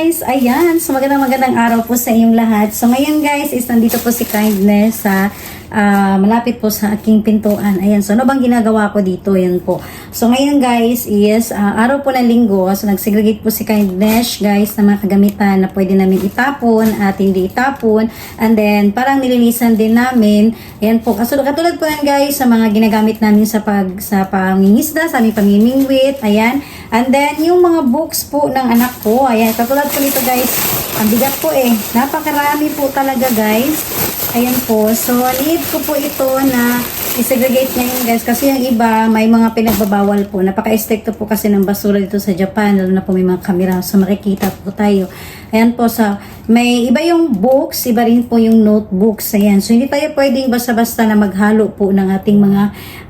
Guys! Ayan, so magandang magandang araw po sa inyong lahat. So ngayon guys, is nandito po si Kindness sa ah, malapit po sa aking pintuan. Ayan, so ano bang ginagawa ko dito? Ayan po. So ngayon guys is ah, araw po ng linggo. So nagsegregate po si Kindness guys ng mga kagamitan na pwede namin itapon at hindi itapon. And then parang nililisan din namin. Ayan po. Kaso katulad po yan guys sa mga ginagamit namin sa pag sa pangingisda, sa aming pamimingwit. Ayan. And then yung mga books po ng anak ko. Ayan, katulad po nito guys. Ang bigat po eh. Napakarami po talaga guys. Ayan po. So, need ko po ito na i-segregate ngayon guys. Kasi yung iba, may mga pinagbabawal po. Napaka-stricto po kasi ng basura dito sa Japan. Lalo na po may mga camera. So, makikita po tayo. Ayan po sa, may iba yung books, iba rin po yung notebooks. Ayan. So, hindi tayo pwedeng basta-basta na maghalo po ng ating mga,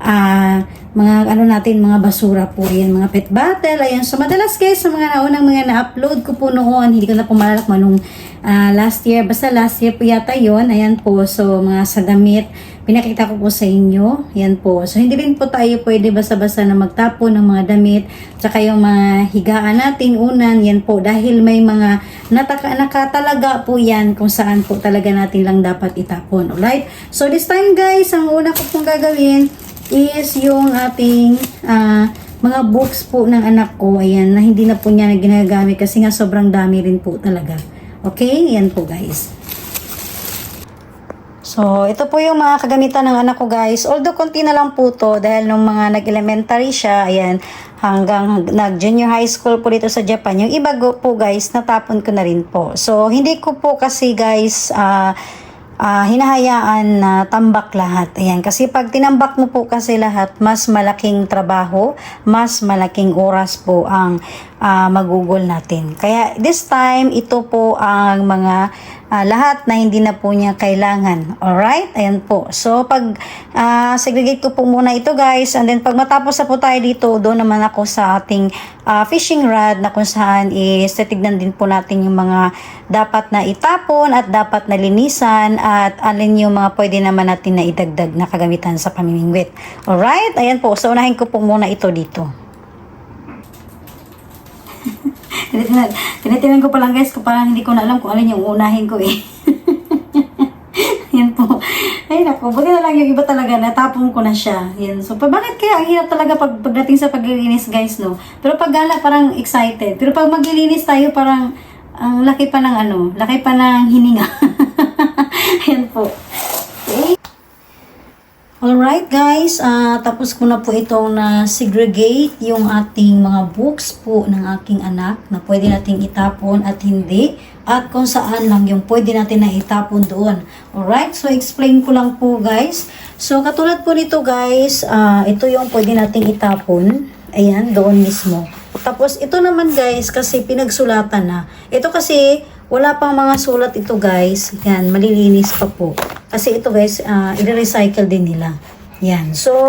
ah, mga ano natin, mga basura po yan, mga pet bottle, ayan. So, madalas guys, sa mga naunang mga na-upload ko po noon, hindi ko na po malalak manong ah, last year, basta last year po yata yon ayan po. So, mga sa damit, pinakita ko po sa inyo, ayan po. So, hindi rin po tayo pwede basta-basta na magtapon ng mga damit, tsaka yung mga higaan natin, unan, yan po, dahil may mga nataka, nakatalaga po yan kung saan po talaga natin lang dapat itapon, alright? So, this time guys, ang una ko pong gagawin, is yung ating ah, mga books po ng anak ko. Ayan, na hindi na po niya na ginagamit kasi nga sobrang dami rin po talaga. Okay? Ayan po guys. So, ito po yung mga kagamitan ng anak ko guys. Although konti na lang po to dahil nung mga nag-elementary siya, ayan, hanggang nag-junior high school po dito sa Japan. Yung iba po guys, natapon ko na rin po. So, hindi ko po kasi guys, ah, ah, hinahayaan na tambak lahat. Ayan, kasi pag tinambak mo po kasi lahat, mas malaking trabaho, mas malaking oras po ang ah, magugol natin. Kaya this time, ito po ang mga ah, lahat na hindi na po niya kailangan. Alright? Ayan po. So, pag ah, segregate ko po muna ito guys, and then pag matapos na po tayo dito, doon naman ako sa ating ah, fishing rod na kung saan is titignan din po natin yung mga dapat na itapon at dapat na linisan at alin yung mga pwede naman natin na idagdag na kagamitan sa pamimingwit. Alright? Ayan po. So, unahin ko po muna ito dito. Tinitinan, ko pa lang guys, kung parang hindi ko na alam kung alin yung unahin ko eh. Yan po. Ay naku, buti na lang yung iba talaga, natapon ko na siya. Yan. So, pa, bakit kaya ang hirap talaga pag, pagdating sa paglilinis guys, no? Pero pag gala, parang excited. Pero pag maglilinis tayo, parang ang laki pa ng ano, laki pa ng hininga. Yan po. Okay. Alright guys, ah tapos ko na po itong na segregate yung ating mga books po ng aking anak na pwede nating itapon at hindi at kung saan lang yung pwede natin na itapon doon. Alright, so explain ko lang po guys. So katulad po nito guys, ah ito yung pwede nating itapon. Ayan, doon mismo. Tapos ito naman guys, kasi pinagsulatan na. Ito kasi wala pang mga sulat ito guys. Yan, malilinis pa po. Kasi ito guys, uh, i-recycle din nila. Yan. So,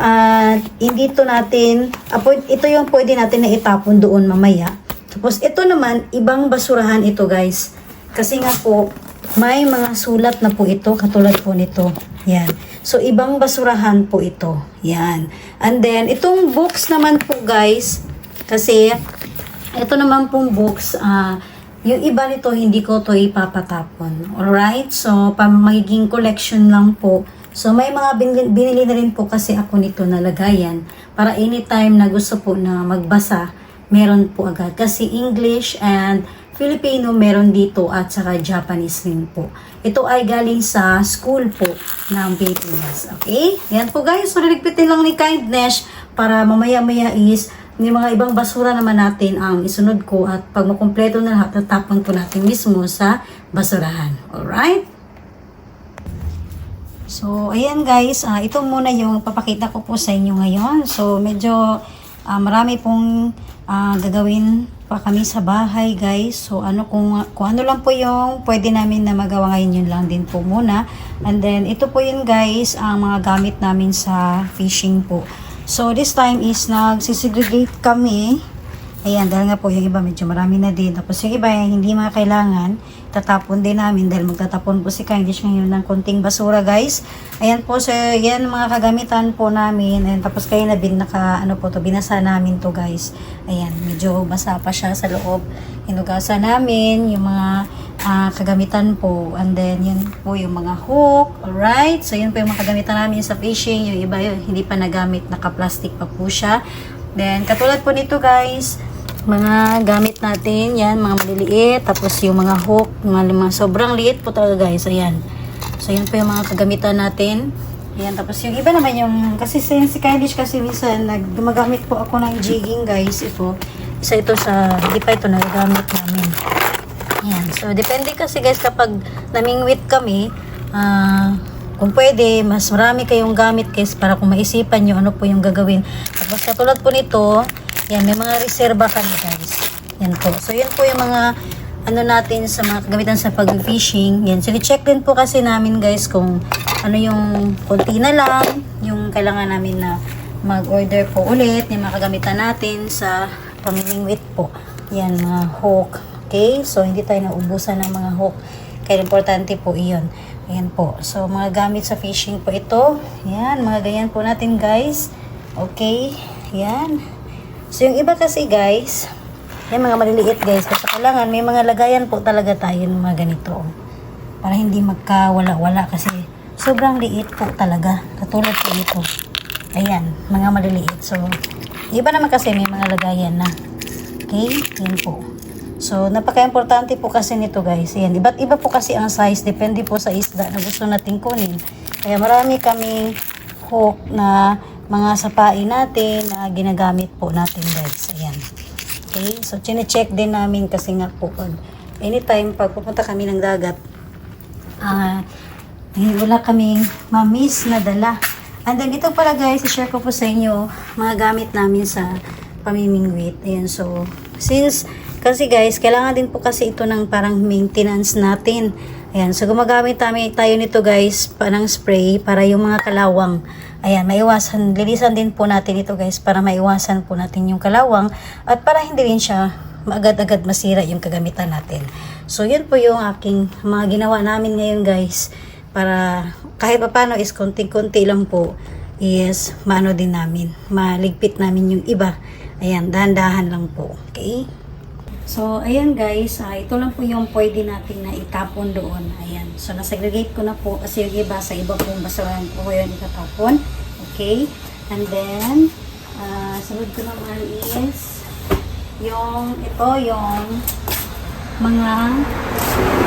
uh, hindi ito natin, uh, pwede- ito yung pwede natin na itapon doon mamaya. Tapos ito naman, ibang basurahan ito guys. Kasi nga po, may mga sulat na po ito, katulad po nito. Yan. So, ibang basurahan po ito. Yan. And then, itong books naman po guys, kasi ito naman pong books, ah, yung iba nito hindi ko to ipapatapon. Alright? So, pa magiging collection lang po. So, may mga binili, na rin po kasi ako nito na lagayan para anytime na gusto po na magbasa, meron po agad. Kasi English and Filipino meron dito at saka Japanese rin po. Ito ay galing sa school po ng Pilipinas. Okay? Yan po guys. So, lang ni Kindness para mamaya-maya is yung mga ibang basura naman natin ang isunod ko at pag makumpleto na lahat, tatapon po natin mismo sa basurahan. Alright? So, ayan guys, ah, ito muna yung papakita ko po sa inyo ngayon. So, medyo ah, marami pong ah, gagawin pa kami sa bahay guys. So, ano kung, kung ano lang po yung pwede namin na magawa ngayon, yun lang din po muna. And then, ito po yun guys, ang mga gamit namin sa fishing po. So, this time is nagsisegregate kami Ayan, dahil nga po yung iba medyo marami na din. Tapos yung iba hindi mga kailangan, tatapon din namin dahil magtatapon po si Candice ngayon ng konting basura guys. Ayan po, so yan mga kagamitan po namin. Ayan, tapos kayo na bin naka, ano po to, binasa namin to guys. Ayan, medyo basa pa siya sa loob. Hinugasan namin yung mga ah, kagamitan po. And then, yun po yung mga hook. Alright, so yun po yung mga kagamitan namin sa fishing. Yung iba yun, hindi pa nagamit, naka-plastic pa po siya. Then, katulad po nito guys, mga gamit natin, yan, mga maliliit, tapos yung mga hook, mga, mga sobrang liit po talaga guys, ayan. So, yan po yung mga kagamitan natin. Ayan, tapos yung iba naman yung, kasi si, Kylie kasi minsan, nag, gumagamit po ako ng jigging guys, ito. Isa ito sa, hindi pa ito nagagamit namin. Ayan, so depende kasi guys kapag namingwit kami, ah, kung pwede, mas marami kayong gamit guys para kung maisipan nyo ano po yung gagawin. Tapos katulad po nito, yan, may mga reserba kami guys. Yan po. So yan po yung mga ano natin sa mga kagamitan sa pag-fishing. Yan, so check din po kasi namin guys kung ano yung konti na lang, yung kailangan namin na mag-order po ulit, yung mga kagamitan natin sa pamimingwit po. Yan, mga hook. Okay? So, hindi tayo naubusan ng mga hook. Kaya importante po iyon. Ayan po. So, mga gamit sa fishing po ito. Yan, mga ganyan po natin guys. Okay? Yan. So, yung iba kasi guys, yan mga maliliit guys. Kasi kailangan may mga lagayan po talaga tayo ng mga ganito. Para hindi magkawala-wala kasi sobrang liit po talaga. Katulad po ito. Ayan, mga maliliit. So, iba naman kasi may mga lagayan na. Okay? Yan po. So, napaka-importante po kasi nito guys. Ayan, iba't iba po kasi ang size. Depende po sa isda na gusto natin kunin. Kaya marami kaming hook na mga sapain natin na ginagamit po natin guys. Ayan. Okay? So, chine-check din namin kasi nga po anytime pag pupunta kami ng dagat, ah, eh, wala kaming mamis na dala. And then, ito pala guys, i-share ko po sa inyo mga gamit namin sa pamimingwit. Ayan, so, since, kasi guys, kailangan din po kasi ito ng parang maintenance natin. Ayan, so gumagamit tayo nito guys, panang spray para yung mga kalawang. Ayan, maiwasan, lilisan din po natin ito guys para maiwasan po natin yung kalawang at para hindi rin siya agad-agad masira yung kagamitan natin. So, yun po yung aking mga ginawa namin ngayon guys para kahit pa paano is konti-konti lang po is maano din namin, maligpit namin yung iba. Ayan, dahan-dahan lang po. Okay? So, ayan guys, ah, ito lang po yung pwede natin na itapon doon. Ayan. So, nasegregate ko na po kasi yung iba sa iba pong basurahan ko yun itatapon. Okay? And then, ah, sunod ko naman is yung, ito yung mga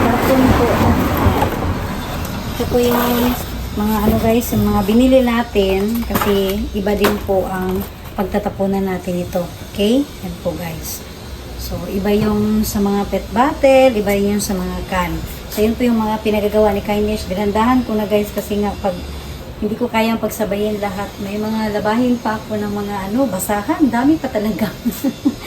karton po. Ito po yung mga ano guys, yung mga binili natin kasi iba din po ang pagtatapunan natin ito. Okay? Yan po guys. So, iba yung sa mga pet bottle, iba yung sa mga can. So, yun po yung mga pinagagawa ni Kindness. Dilandahan ko na guys kasi nga pag hindi ko kayang pagsabayin lahat. May mga labahin pa ako ng mga ano, basahan. Dami pa talaga.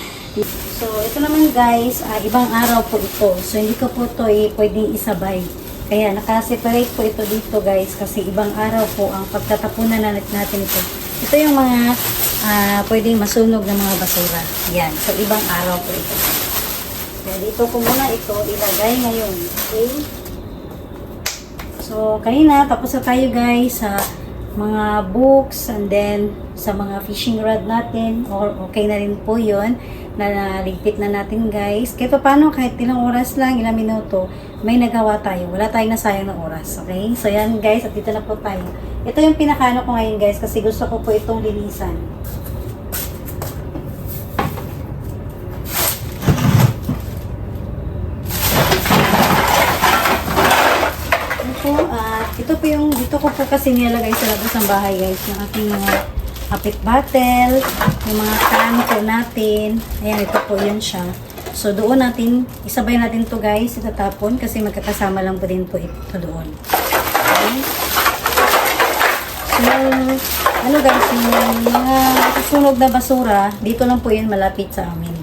so, ito naman guys, ah, ibang araw po ito. So, hindi ko po ito eh, pwedeng isabay. Kaya nakaseparate po ito dito guys kasi ibang araw po ang pagtatapunan na natin ito. Ito yung mga ah, pwedeng masunog ng mga basura. Yan. So, ibang araw po ito. Kaya dito ko muna ito ilagay ngayon. Okay? So, kanina, tapos na tayo guys sa mga books and then sa mga fishing rod natin or okay na rin po yun na naligpit na natin guys. Pa paano, kahit ilang oras lang, ilang minuto, may nagawa tayo. Wala tayong nasayang ng oras. Okay? So, yan guys, at dito na po tayo. Ito yung pinakano ko ngayon guys kasi gusto ko po itong linisan. Ito, at ito po yung, dito ko po kasi nilalagay sa labas ng bahay guys, yung aking mga kapit bottle, yung mga can po natin. Ayan, ito po yan siya. So, doon natin, isabay natin to guys, itatapon kasi magkakasama lang po din po ito doon. Okay? So, ano guys, yung mga susunog na basura, dito lang po yun malapit sa amin.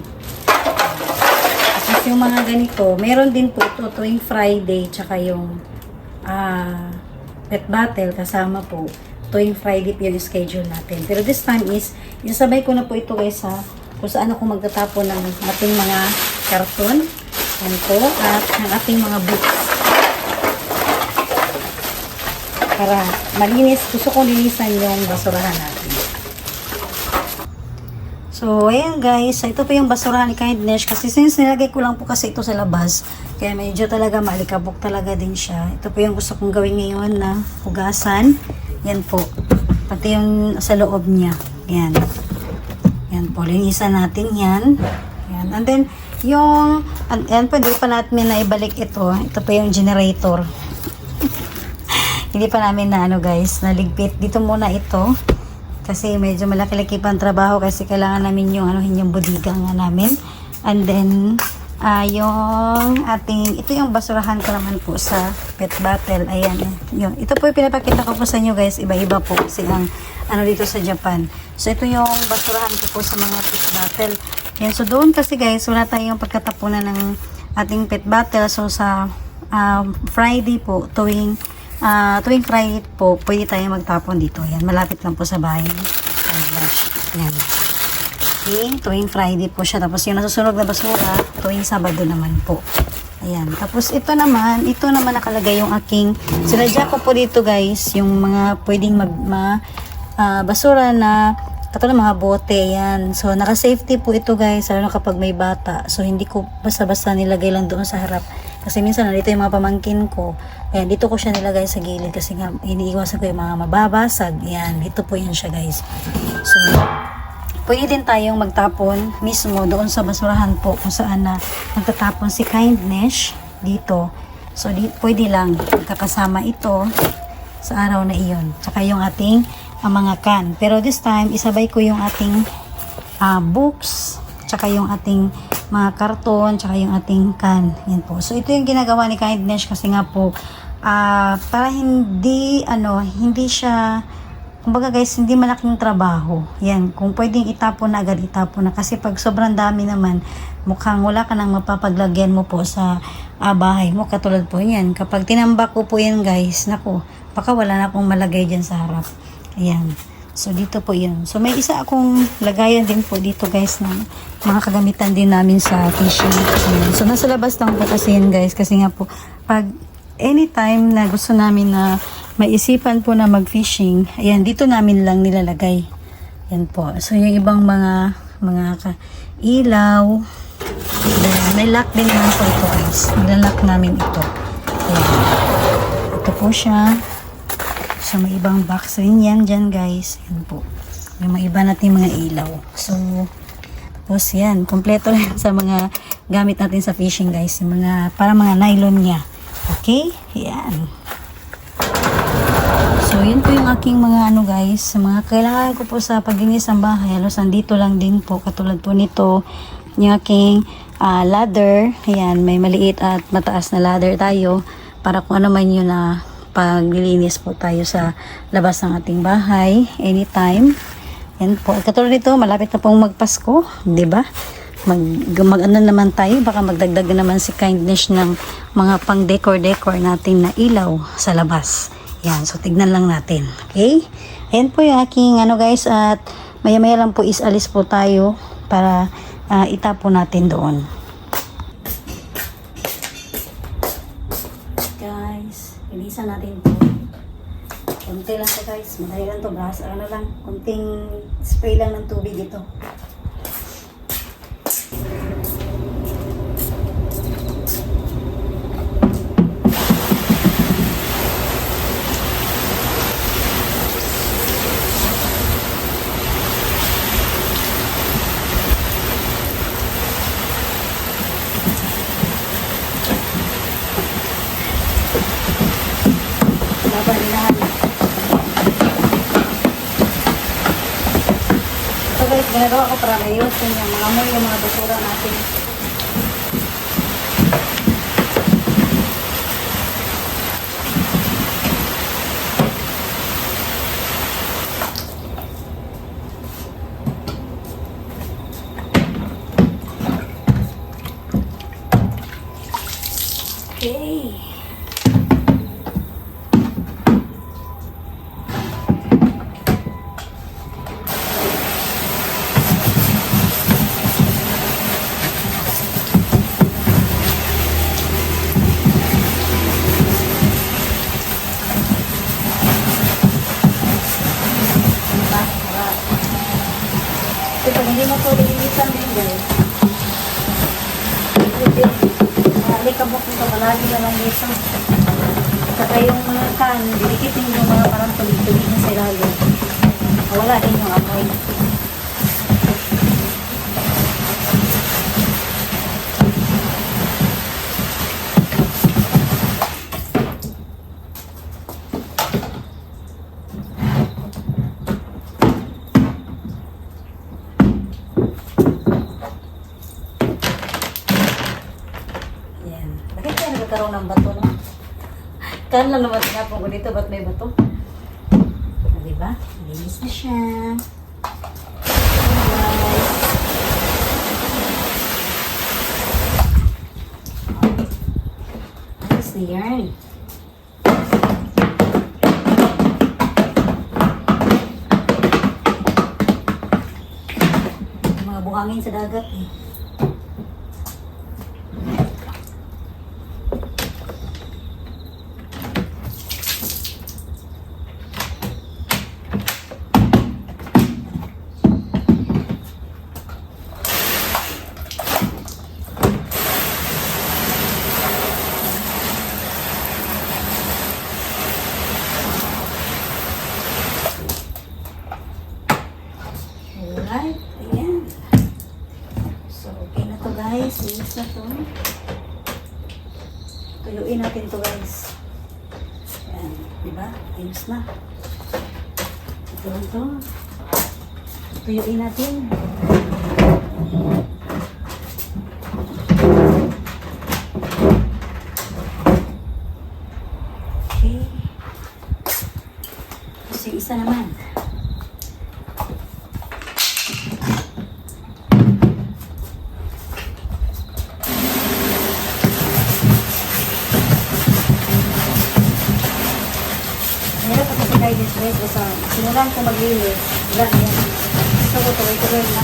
Tapos yung mga ganito, meron din po ito tuwing Friday, tsaka yung ah pet battle kasama po tuwing Friday po yung schedule natin. Pero this time is, isasabay ko na po ito guys sa kung saan ako magtatapon ng ating mga karton. Yan po. At ang ating mga books. Para malinis. Gusto kong linisan yung basurahan natin. So, ayan guys. Ito po yung basurahan ni Kindness. Kasi since nilagay ko lang po kasi ito sa labas, kaya medyo talaga malikabok talaga din siya. Ito po yung gusto kong gawin ngayon na hugasan. Yan po. Pati yung sa loob niya. Yan. Yan po. Linisan natin yan. Yan. And then, yung, and, and pwede pa natin na ibalik ito. Ito po yung generator. Hindi pa namin na ano guys, naligpit. Dito muna ito. Kasi medyo malaki-laki pa ang trabaho kasi kailangan namin yung ano yung bodega nga namin. And then ah yung ating ito yung basurahan ko naman po sa pet bottle. Ayan. eh. Yun. Ito po yung pinapakita ko po sa inyo guys. Iba-iba po kasi ang ano dito sa Japan. So ito yung basurahan ko po sa mga pet bottle. Yan. So doon kasi guys, wala tayong pagkatapunan ng ating pet bottle. So sa um, Friday po, tuwing Ah, tuwing Friday po, pwede tayo magtapon dito. Yan, malapit lang po sa bahay. Side dash. Yan. Okay, tuwing Friday po siya. Tapos yung nasusunog na basura, tuwing Sabado naman po. Ayan. Tapos ito naman, ito naman nakalagay yung aking, sinadya ko po dito guys, yung mga pwedeng mag, ma, ah, basura na katulad mga bote yan. So, naka-safety po ito guys, lalo na kapag may bata. So, hindi ko basta-basta nilagay lang doon sa harap. Kasi minsan nandito yung mga pamangkin ko. Ayan, dito ko siya nilagay sa gilid kasi nga iniiwasan ko yung mga mababasag. Ayan, dito po yan siya guys. So, pwede din tayong magtapon mismo doon sa basurahan po kung saan na magtatapon si Kindness dito. So, di, pwede lang kakasama ito sa araw na iyon. Tsaka yung ating ah, mga can. Pero this time, isabay ko yung ating ah, books, tsaka yung ating mga karton, tsaka yung ating can. Yan po. So, ito yung ginagawa ni Kindness kasi nga po, ah, para hindi, ano, hindi siya, kumbaga guys, hindi malaking trabaho. Yan, kung pwedeng itapon na agad, itapon na. Kasi pag sobrang dami naman, mukhang wala ka nang mapapaglagyan mo po sa ah, bahay mo. Katulad po yan. Kapag tinambak ko po yan guys, naku, baka wala na akong malagay dyan sa harap. Ayan. So, dito po yun. So, may isa akong lagayan din po dito guys ng mga kagamitan din namin sa fishing. Ayan. So, nasa labas lang po kasi yun guys. Kasi nga po, pag anytime na gusto namin na maisipan po na mag-fishing, ayan, dito namin lang nilalagay. Yan po. So, yung ibang mga mga ka ilaw, ayan, may lock din naman po ito guys. Nilalak namin ito. Ayan. Ito po siya. So, may ibang box rin yan dyan, guys. Yan po. May mga iba natin mga ilaw. So, tapos yan. Kompleto rin sa mga gamit natin sa fishing, guys. Yung mga, para mga nylon niya. Okay? Yan. So, yun po yung aking mga ano guys, mga kailangan ko po sa paglinis ng bahay. Halos nandito lang din po, katulad po nito, yung aking ah, ladder. Ayan, may maliit at mataas na ladder tayo para kung ano man yun na paglilinis po tayo sa labas ng ating bahay anytime. Yan po. Katulad nito, malapit na pong magpasko, di ba? Mag, mag ano naman tayo, baka magdagdag naman si kindness ng mga pang decor-decor natin na ilaw sa labas. Yan, so tignan lang natin. Okay? Ayan po yung aking ano guys at maya-maya lang po is alis po tayo para ah, itapon natin doon. Guys, linisan natin po. Kunti lang to guys. Madali lang to. Bras, ano lang. Kunting spray lang ng tubig ito. Laban lahat. So guys, ginagawa ko para mayusin yung mga amoy yung mga basura natin. Alikabok nito, palagi na lang dito. Saka yung mga kan, dilikitin yung mga parang tulig-tulig na sa ilalim. Wala din yung amoy. Yan. Bakit kaya nagkaroon ng bato, no? Kan lang naman tinapon ko dito, ba't may bato? Ah, Diba? Linis na siya. Ayos na yan. Mga buhangin sa dagat eh. Alright, ayan. So, okay na to guys. Linis na to. Tuyuin natin to guys. Ayan, di ba? Ayos na. Ito lang to. Tuyuin natin. Simulan ko maglinis. Wala na yan. So, tuloy-tuloy na.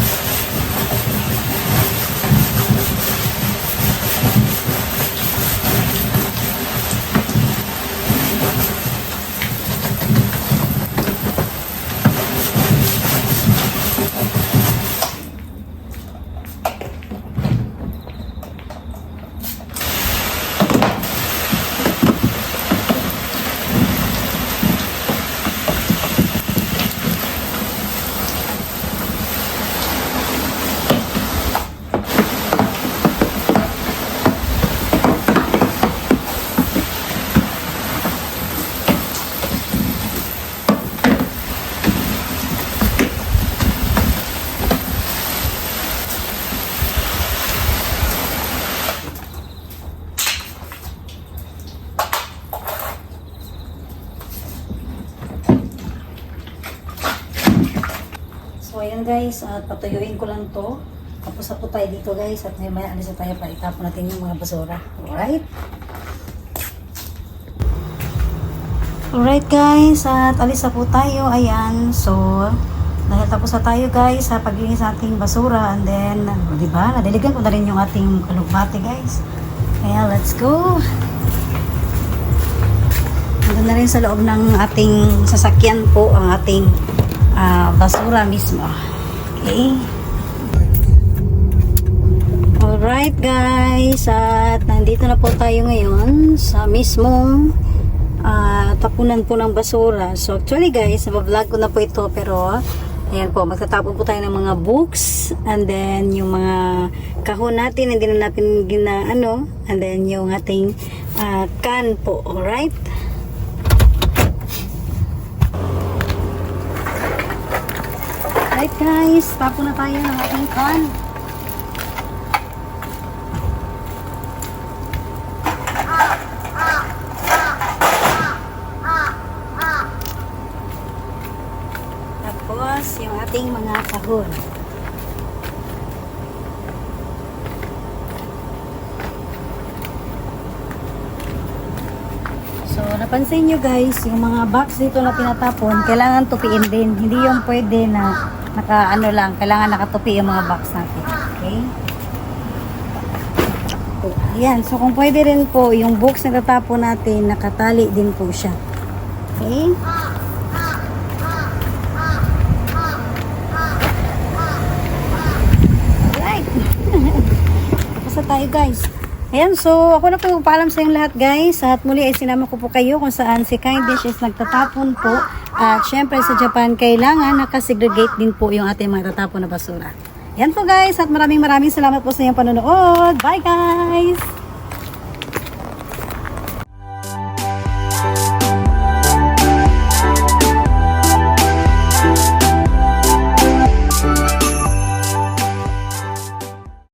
So, ayan guys, at patuyuin ko lang to. Tapos na po tayo dito guys, at may maya alis tayo pa. Itapon natin yung mga basura. Alright? Alright guys, at alis na po tayo. Ayan, so, dahil tapos na tayo guys sa paglinis ating basura. And then, di ba, nadiligan ko na rin yung ating kalugbate guys. Kaya, let's go! Nandun na rin sa loob ng ating sasakyan po ang ating ah, basura mismo. Okay. Alright guys, at nandito na po tayo ngayon sa mismong ah, tapunan po ng basura. So actually guys, vlog ko na po ito pero ayan po, magtatapon po tayo ng mga books and then yung mga kahon natin, hindi na natin gina ano, and then yung ating ah, can po, alright? Alright guys, tapo na tayo ng ating can. Tapos, yung ating mga kahon. So, napansin nyo guys, yung mga box dito na tinatapon, kailangan tupiin din. Hindi yung pwede na naka ano lang, kailangan nakatupi yung mga box natin. Okay? Yan, so kung pwede rin po, yung box na tatapon natin, nakatali din po siya. Okay? Alright. tayo guys. Ayan, so ako na po paalam sa inyong lahat guys. At muli ay sinama ko po kayo kung saan si Kindish is nagtatapon po. At syempre sa Japan, kailangan nakasegregate din po yung ating mga tatapon na basura. Yan po guys, at maraming maraming salamat po sa inyong panonood. Bye guys!